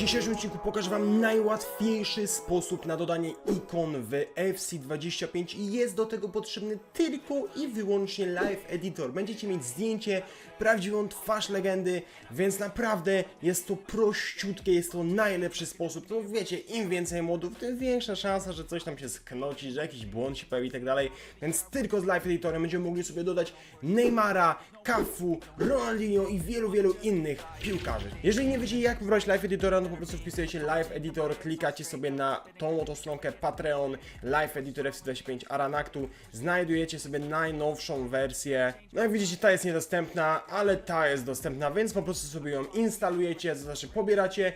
dzisiejszym odcinku pokażę Wam najłatwiejszy sposób na dodanie ikon w FC25 i jest do tego potrzebny tylko i wyłącznie Live Editor. Będziecie mieć zdjęcie, prawdziwą twarz legendy, więc naprawdę jest to prościutkie, jest to najlepszy sposób. To wiecie, im więcej modów, tym większa szansa, że coś tam się sknoci, że jakiś błąd się pojawi i tak dalej. Więc tylko z Live Editorem będziemy mogli sobie dodać Neymara, Cafu, Ronaldinho i wielu, wielu innych piłkarzy. Jeżeli nie wiecie jak wybrać Live Editora, no po prostu wpisujecie Live Editor, klikacie sobie na tą oto stronkę Patreon, Live Editor FC25 Aranaktu, znajdujecie sobie najnowszą wersję. No jak widzicie ta jest niedostępna, ale ta jest dostępna, więc po prostu sobie ją instalujecie, to znaczy pobieracie,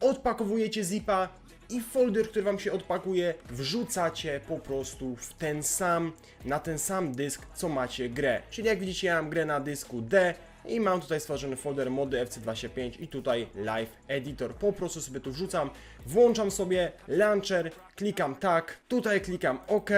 odpakowujecie zipa i folder, który wam się odpakuje, wrzucacie po prostu w ten sam, na ten sam dysk, co macie grę. Czyli jak widzicie, ja mam grę na dysku D i mam tutaj stworzony folder mody FC25 i tutaj live editor. Po prostu sobie tu wrzucam, włączam sobie launcher, klikam tak, tutaj klikam OK.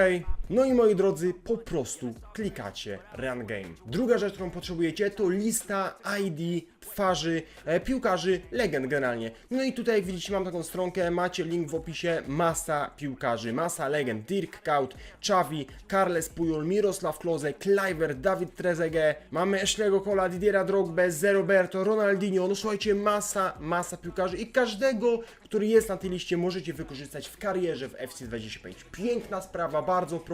No i moi drodzy, po prostu klikacie Run Game. Druga rzecz, którą potrzebujecie, to lista ID twarzy e, piłkarzy legend generalnie. No i tutaj jak widzicie mam taką stronkę, macie link w opisie, masa piłkarzy, masa legend, Dirk Kuyt, Xavi, Carles Puyol, Mirosław Klose, Kluivert, Dawid Trezeguet, mamy Ashley'ego Cola, Didiera Drogba, Roberto, Ronaldinho, no słuchajcie, masa, masa piłkarzy i każdego, który jest na tej liście możecie wykorzystać w karierze w FC25. Piękna sprawa, bardzo prosta.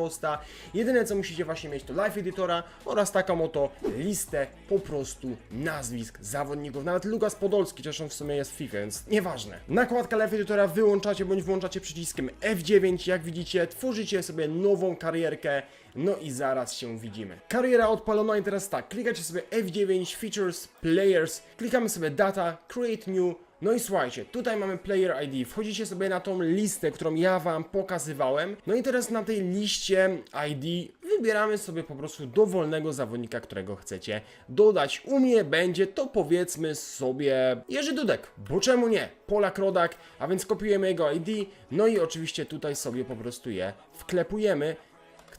Jedyne co musicie właśnie mieć to live editora oraz taką oto listę po prostu nazwisk zawodników. Nawet Lukas Podolski, chociaż on w sumie jest FIFA, więc nieważne. Nakładka live editora wyłączacie bądź włączacie przyciskiem F9. Jak widzicie, tworzycie sobie nową karierkę. No i zaraz się widzimy. Kariera odpalona i teraz tak, klikacie sobie F9, Features, Players, klikamy sobie Data, Create New, no i słuchajcie, tutaj mamy Player ID, wchodzicie sobie na tą listę, którą ja Wam pokazywałem, no i teraz na tej liście ID wybieramy sobie po prostu dowolnego zawodnika, którego chcecie dodać. U mnie będzie to powiedzmy sobie Jerzy Dudek, bo czemu nie? Polak Rodak, a więc kopiujemy jego ID, no i oczywiście tutaj sobie po prostu je wklepujemy,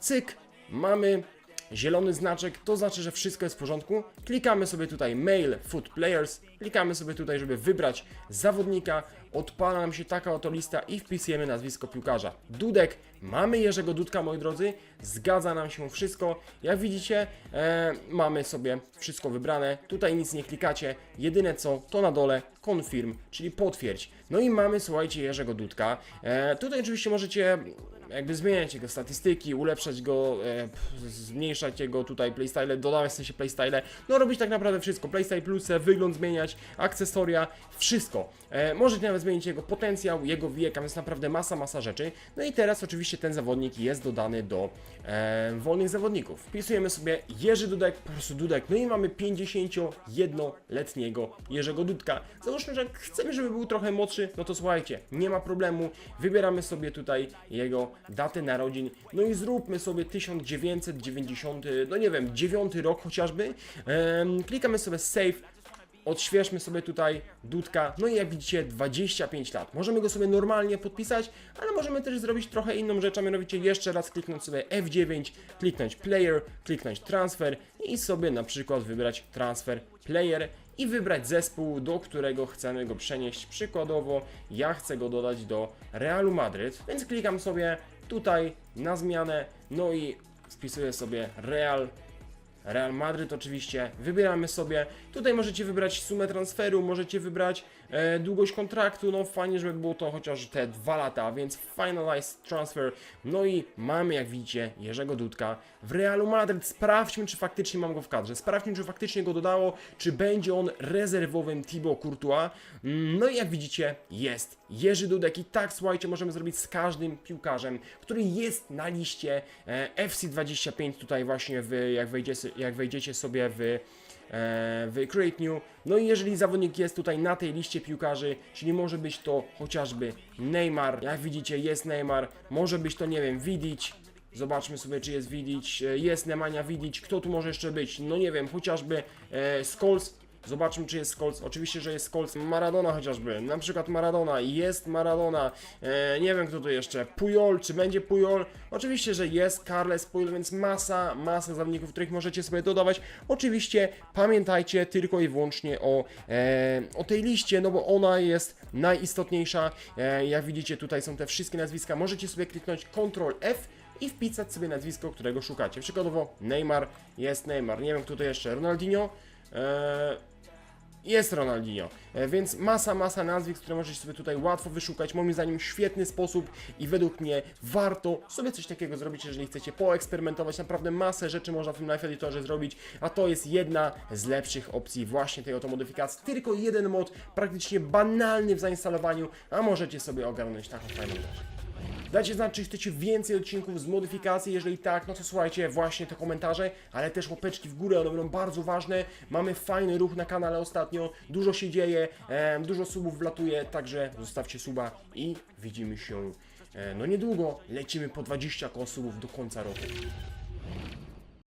cyk, mamy zielony znaczek, to znaczy, że wszystko jest w porządku. Klikamy sobie tutaj Mail Foot Players, klikamy sobie tutaj, żeby wybrać zawodnika, odpala nam się taka oto lista i wpisujemy nazwisko piłkarza. Dudek, mamy Jerzego Dudka, moi drodzy, zgadza nam się wszystko. Jak widzicie, e, mamy sobie wszystko wybrane, tutaj nic nie klikacie, jedyne co, to na dole confirm, czyli potwierdź. No i mamy, słuchajcie, Jerzego Dudka. E, tutaj oczywiście możecie jakby zmieniać jego statystyki, ulepszać go, e, zmniejszać jego tutaj playstyle, dodawać w sensie playstyle, no robić tak naprawdę wszystko, playstyle plusy, wygląd zmieniać, akcesoria, wszystko. E, możecie nawet zmienić jego potencjał, jego wiek, a więc naprawdę masa, masa rzeczy. No i teraz oczywiście ten zawodnik jest dodany do e, wolnych zawodników. Wpisujemy sobie Jerzy Dudek, po prostu Dudek, no i mamy 51-letniego Jerzego Dudka. Załóżmy, że chcemy, żeby był trochę młodszy, no to słuchajcie, nie ma problemu, wybieramy sobie tutaj jego datę narodzin, no i zróbmy sobie 1990, no nie wiem, 9 rok chociażby. Em, klikamy sobie save, odświeżmy sobie tutaj Dudka, no i jak widzicie 25 lat. Możemy go sobie normalnie podpisać, ale możemy też zrobić trochę inną rzecz, a mianowicie jeszcze raz kliknąć sobie F9, kliknąć Player, kliknąć Transfer i sobie na przykład wybrać Transfer Player i wybrać zespół, do którego chcemy go przenieść. Przykładowo ja chcę go dodać do Realu Madryt, więc klikam sobie tutaj na zmianę, no i wpisuję sobie Real Real Madryt oczywiście, wybieramy sobie, tutaj możecie wybrać sumę transferu, możecie wybrać e, długość kontraktu, no fajnie, żeby było to chociaż te dwa lata, więc finalize transfer, no i mamy jak widzicie Jerzego Dudka w Realu Madryt, sprawdźmy czy faktycznie mam go w kadrze, sprawdźmy czy faktycznie go dodało, czy będzie on rezerwowym Thibaut Courtois, no i jak widzicie jest Jerzy Dudek. I tak słuchajcie, możemy zrobić z każdym piłkarzem, który jest na liście e, FC25 tutaj właśnie w, jak, wejdzie, jak wejdziecie sobie w e, w Create New. No i jeżeli zawodnik jest tutaj na tej liście piłkarzy, czyli może być to chociażby Neymar, jak widzicie jest Neymar, może być to nie wiem Vidic, Zobaczmy sobie, czy jest Vidic, e, jest Nemanja Vidic, kto tu może jeszcze być? No nie wiem, chociażby e, Zobaczmy, czy jest Scholes. Oczywiście, że jest Scholes. Maradona chociażby. Na przykład Maradona. Jest Maradona. E, nie wiem, kto tu jeszcze. Puyol. Czy będzie Puyol? Oczywiście, że jest Carles Puyol, więc masa, masa zawodników, których możecie sobie dodawać. Oczywiście pamiętajcie tylko i wyłącznie o, e, o tej liście, no bo ona jest najistotniejsza. E, jak widzicie, tutaj są te wszystkie nazwiska. Możecie sobie kliknąć Ctrl F i wpisać sobie nazwisko, którego szukacie. Przykładowo Neymar, jest Neymar, nie wiem kto to jeszcze, Ronaldinho. E, jest Ronaldinho, E, więc masa, masa nazwisk, które możecie sobie tutaj łatwo wyszukać. Moim zdaniem świetny sposób i według mnie warto sobie coś takiego zrobić, jeżeli chcecie poeksperymentować. Naprawdę masę rzeczy można w tym Life Editorze zrobić, a to jest jedna z lepszych opcji właśnie tej oto modyfikacji. Tylko jeden mod, praktycznie banalny w zainstalowaniu, a możecie sobie ogarnąć taką fajną rzecz. Dajcie znać, czy chcecie więcej odcinków z modyfikacji, jeżeli tak, no to słuchajcie właśnie te komentarze, ale też łapeczki w górę, one będą bardzo ważne. Mamy fajny ruch na kanale ostatnio, dużo się dzieje, dużo subów wlatuje, także zostawcie suba i widzimy się e, no niedługo. Lecimy po 20 koło subów do końca roku.